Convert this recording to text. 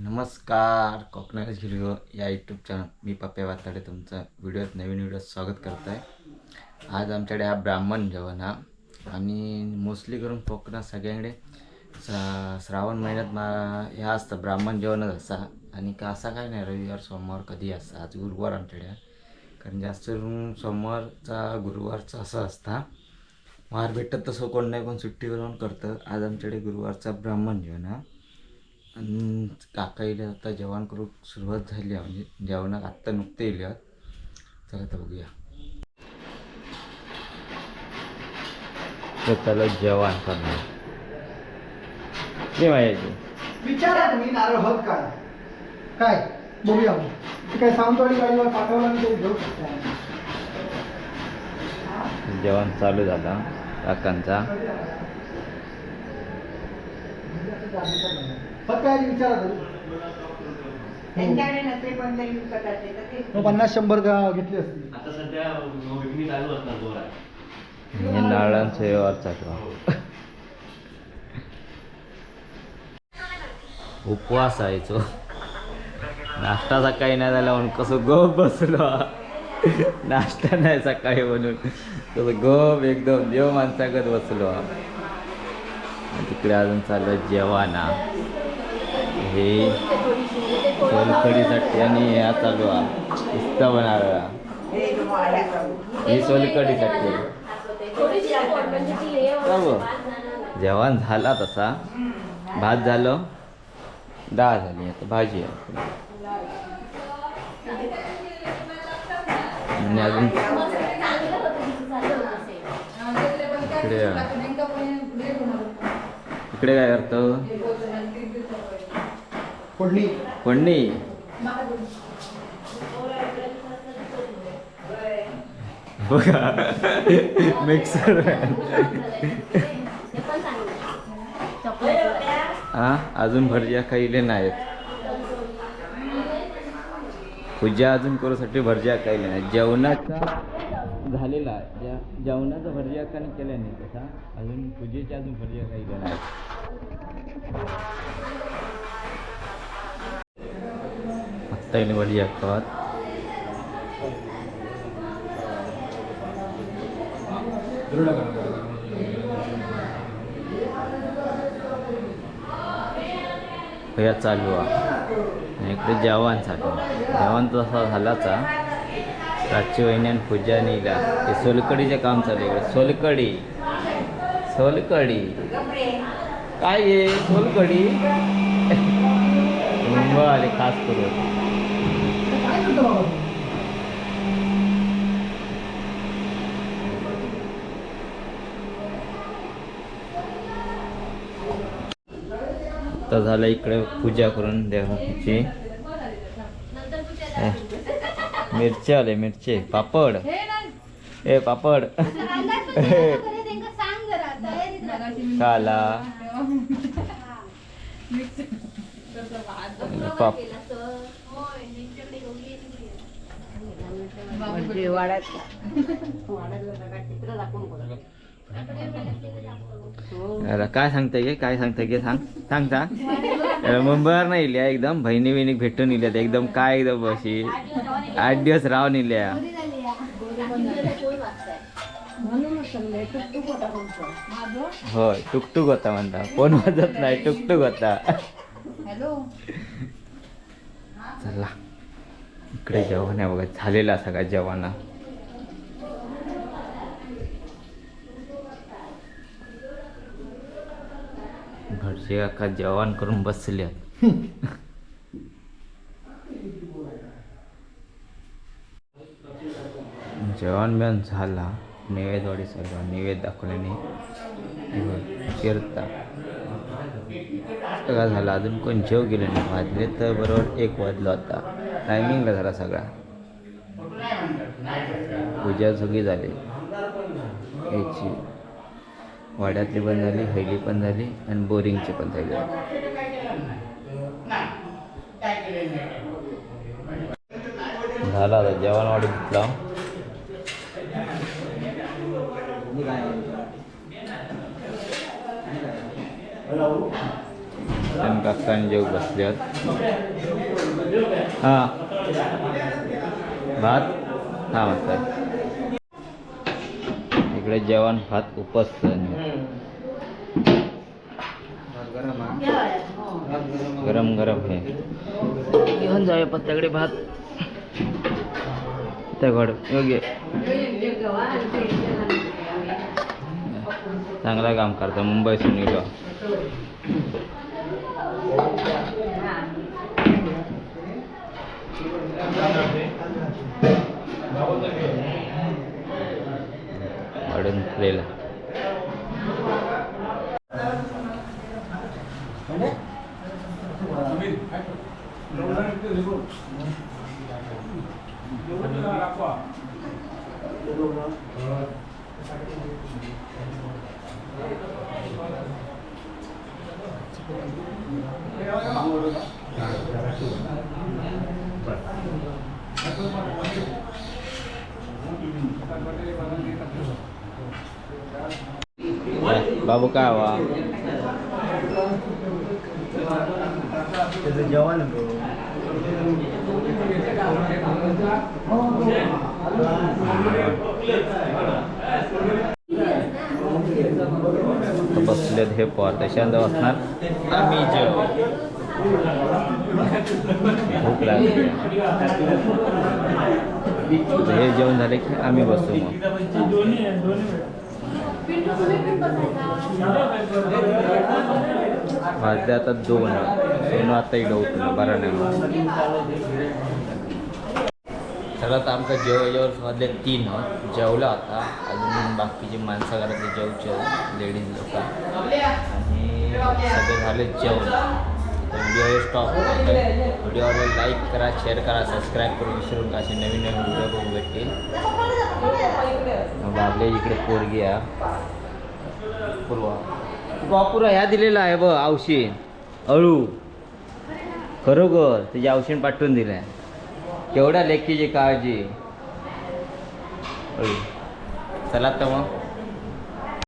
नमस्कार कोकणात हिरो या यूट्यूब चॅनल मी पप्प्या वाताडे तुमचं व्हिडिओत नवीन व्हिडिओ स्वागत करत आहे आज आमच्याकडे हा ब्राह्मण जेवण हा. आणि मोस्टली करून कोकणात सगळ्यांकडे सा श्रावण महिन्यात मा हे असतं ब्राह्मण जेवणच असा आणि का असा काय नाही रविवार सोमवार कधी असतं आज गुरुवार आमच्याकडे कारण जास्त करून सोमवारचा गुरुवारचा असं असता वार भेटत तसं कोण नाही कोण सुट्टीवर करतं. आज आमच्याकडे गुरुवारचा ब्राह्मण जेवण हा. आणि काका आता जेवण करू सुरुवात झाली आहे. म्हणजे जेवणात आत्ता नुकते येईल चला तर बघूया. तर त्याला जेवण करणार. ते माहिती विचारा तुम्ही नारळ हत काय काय? बघूया काय सावंतवाडी गाडीवर पाठवलं घेऊ शकता जेवण चालू झालं. काकांचा. काय विचारा तरी. त्यांच्याकडे नसते पण तरी विकत असते तर ते मग पन्नास शंभर का घेतली असती. आता सध्या विक्री चालू असणार जोरात नारळांचा व्यवहार चालू आहे. उपवास आहे तो. नाश्ता सकाळी नाही झाला म्हणून कसं गप बसलो. नाश्ता नाही सकाळी म्हणून. कसं गप एकदम देव माणसागत बसलो. आणि तिकडे अजून चाललं जेवाना हे सोलकडीसाठी आणि ह्या चालू आहे इस्ता हे सोलकडीसाठी हो. जेवण झाला तसा. भात झालं. डाळ झाली. आता भाजी आहे. आणि अजून इकडे इकडे काय करतो? फोडणी. फोडणी. बघा. मिक्सर हा अजून भरज्या खाईले नाहीत. पूजा अजून करूसाठी भरज्या खाईले नाही जेवणाचा झालेला ज्या जेवणाचा भरज्या का केल्या नाही तसा अजून पूजेच्या अजून भरज्या काहीले नाही आत्ता येणे भरजिया भैया चालू आहे इकडे जेवण चालू जेवण तसा झालाचा रातची वहिनी आणि पूजा नेला ते सोलकडीचे काम चालू आहे इकडे सोलकडी सोलकडी काय आहे सोलकडी मुंबई आले खास करून बाबा तर झालं इकडे पूजा करून देवाची मिरची आले मिरची. पापड. ए पापड. काला पाप म्हणजे वाड्यात वाड्याला सगळं चित्र दाखवून बघा. अरे काय सांगताय गे? काय सांगताय गे? सांग. सांग सांग. मुंबईवर नाही इल्या एकदम बहिणी बहिणी भेटून इल्यात एकदम काय एकदम अशी. आठ दिवस राहून इल्या. तुमचं होय टुकटुक होता म्हणता. कोण वाजत नाही टुकटुक होता. हॅलो. चला. इकडे जेवण आहे बघा झालेला सगळा जेवणा. घरचे काका जेवण करून बसल्यात जेवण बिवण झाला. नैवेद्यवाडी सगळं नैवेद्य दाखवल्याने. फिरता. सगळा झाला. अजून कोण जेव गेले नाही. वाजले तर बरोबर एक वाजला होता टायमिंगला झाला सगळा. पूजा सगळी झाली. याची. वाड्यातली पण झाली हैली पण झाली आणि बोरिंगची पण झाली. झाला आता जेवण वाढीत घेतला. काकांनी जेव बसल्यात. हां. भात? हा म्हणतात इकडे जेवण भात उपस्त गरम गरम हे घेऊन जाऊया पत्त्याकडे भात. त्या घड योग्य. चांगला काम करता. मुंबई Lila. Thank you. बाबू काय त्याचं जेवण बसलेत हे पॉर. त्याच्यानंतर बसणार. आम्ही जेव. भूक लागली. हे जेवण झाले की आम्ही बसू मग. वाजले आता दोन. सोनं आता इकडं होतं बरं नाही मग. आता आमचं जेव्हा जेवण वाजले तीन. जेवलं आता. अजून बाकीची माणसं घरातले जेवचे लेडीज लोक. आणि सगळे झाले जेवण. तर व्हिडिओ स्टॉप व्हिडिओवर लाईक करा शेअर करा सबस्क्राईब करून विसरून असे नवीन नवीन व्हिडिओ बघू भेटतील. आपल्या इकडे पोरगी आहे पूर्वा. बापूरा ह्या दिलेला आहे बघ औषण अळू. खरोखर त्याची औषण पाठवून दिलंय. केवढ्या लेखीची काळजी. अळू. चला तर मग.